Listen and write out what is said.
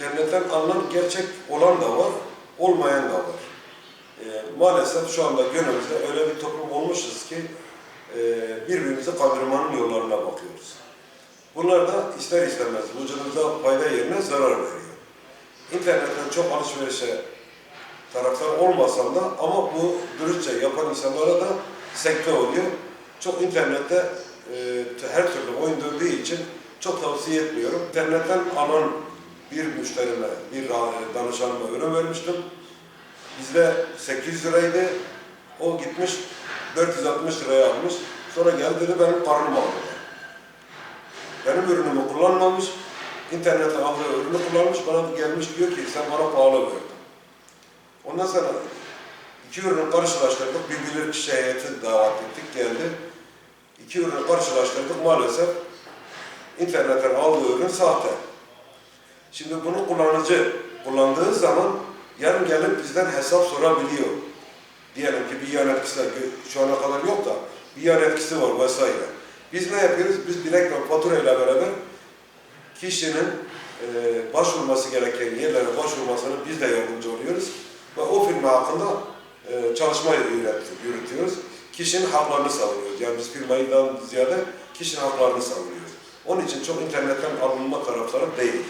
internetten alınan gerçek olan da var, olmayan da var. E, maalesef şu anda günümüzde öyle bir toplum olmuşuz ki e, birbirimizi kandırmanın yollarına bakıyoruz. Bunlar da ister istemez vücudumuza fayda yerine zarar veriyor. İnternetten çok alışverişe taraftar olmasam da ama bu dürüstçe yapan insanlara da sekte oluyor. Çok internette e, her türlü oyun döndüğü için çok tavsiye etmiyorum. İnternetten alan bir müşterime, bir danışanıma ürün vermiştim. Bizde 800 liraydı. O gitmiş 460 liraya almış. Sonra geldi dedi benim karnım ağrıyor. Benim ürünümü kullanmamış. İnternetten aldığı ürünü kullanmış. Bana gelmiş diyor ki sen bana pahalı verdin. Ondan sonra iki ürünü karşılaştırdık. Bir bilirkişi heyeti davet ettik geldi. İki ürünü karşılaştırdık maalesef internetten aldığı ürün sahte. Şimdi bunu kullanıcı kullandığı zaman yarın gelip bizden hesap sorabiliyor. Diyelim ki bir yan etkisi şu ana kadar yok da bir yan etkisi var vesaire. Biz ne yapıyoruz? Biz direkt fatura ile beraber kişinin e, başvurması gereken yerlere başvurmasını biz de yardımcı oluyoruz. Ve o firma hakkında e, çalışma yürüt- yürütüyoruz. Kişinin haklarını savunuyoruz. Yani biz firmaydan ziyade kişinin haklarını savunuyoruz. Onun için çok internetten alınma taraftarı değil.